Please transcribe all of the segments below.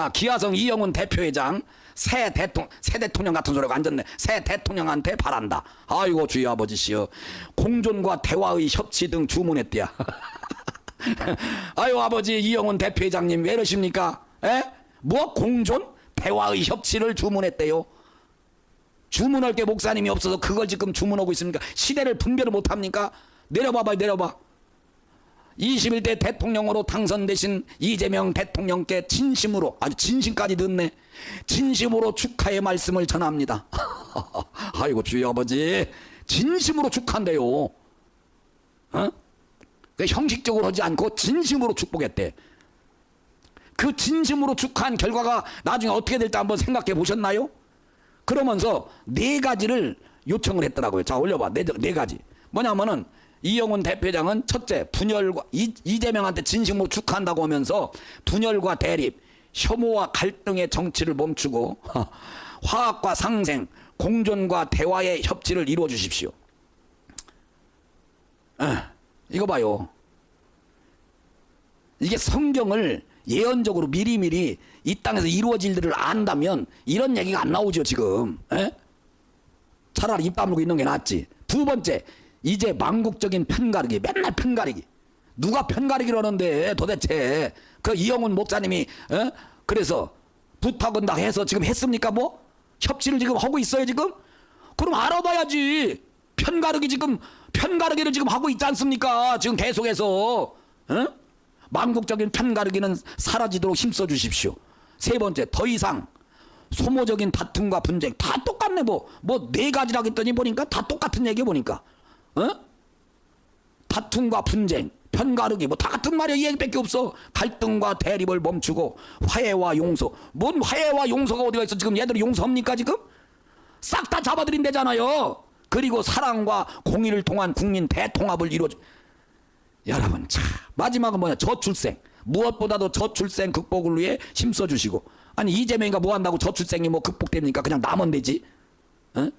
아, 기아성 이영훈 대표회장 새 대통령 새 대통령 같은 소리가 앉았네. 새 대통령한테 바란다. 아이고 주의 아버지시여 공존과 대화의 협치 등 주문했대야. 아유 아버지 이영훈 대표회장님 왜 이러십니까? 에? 뭐 공존 대화의 협치를 주문했대요. 주문할 게 목사님이 없어서 그걸 지금 주문하고 있습니까? 시대를 분별을 못합니까? 내려봐봐 내려봐. 21대 대통령으로 당선되신 이재명 대통령께 진심으로 아주 진심까지 듣네. 진심으로 축하의 말씀을 전합니다. 아이고 주여 아버지. 진심으로 축한대요. 어? 그 형식적으로 하지 않고 진심으로 축복했대. 그 진심으로 축한 결과가 나중에 어떻게 될지 한번 생각해 보셨나요? 그러면서 네 가지를 요청을 했더라고요. 자 올려봐 네, 네 가지. 뭐냐면은 이영훈 대표장은 첫째 분열과 이, 이재명한테 진심으로 축하한다고 하면서 분열과 대립, 혐오와 갈등의 정치를 멈추고 화학과 상생, 공존과 대화의 협치를 이루어 주십시오. 에, 이거 봐요. 이게 성경을 예언적으로 미리미리 이 땅에서 이루어질 일을 안다면 이런 얘기가 안 나오죠 지금 에? 차라리 입 다물고 있는 게 낫지. 두 번째 이제 망국적인 편가르기 맨날 편가르기. 누가 편가르기를 하는데 도대체 그 이영훈 목사님이 에? 그래서 부탁은 다 해서 지금 했습니까 뭐? 협치를 지금 하고 있어요 지금? 그럼 알아봐야지. 편가르기 지금 편가르기를 지금 하고 있지 않습니까? 지금 계속해서 어? 망국적인 편가르기는 사라지도록 힘써 주십시오. 세 번째, 더 이상 소모적인 다툼과 분쟁 다 똑 같네 뭐 뭐 네 가지라 했더니 보니까 다 똑같은 얘기 보니까 어? 다툼과 분쟁, 편가르기 뭐 다 같은 말이야 이 얘기밖에 없어. 갈등과 대립을 멈추고 화해와 용서. 뭔 화해와 용서가 어디가 있어? 지금 얘들이 용서합니까 지금? 싹 다 잡아들인대잖아요. 그리고 사랑과 공의를 통한 국민 대통합을 이루어. 여러분 참 마지막은 뭐냐 저출생 무엇보다도 저출생 극복을 위해 힘써 주시고 아니 이재명이가 뭐 한다고 저출생이 뭐 극복됩니까 그냥 나면 되지 어?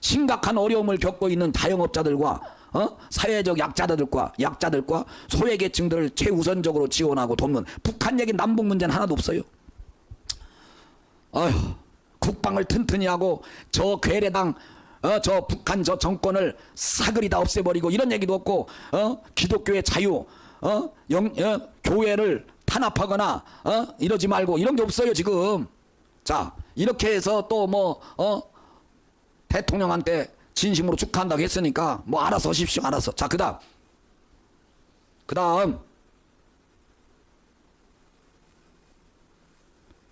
심각한 어려움을 겪고 있는 자영업자들과 어? 사회적 약자들과 약자들과 소외계층들을 최우선적으로 지원하고 돕는 북한 얘기 남북 문제는 하나도 없어요. 어휴, 국방을 튼튼히 하고 저 괴뢰당 어, 저 북한 저 정권을 사그리 다 없애버리고 이런 얘기도 없고 어? 기독교의 자유 어? 영, 어? 교회를 탄압하거나 어? 이러지 말고 이런 게 없어요 지금 자 이렇게 해서 또 뭐 어? 대통령한테 진심으로 축하한다고 했으니까 뭐 알아서 하십시오 알아서. 자 그 다음. 그 다음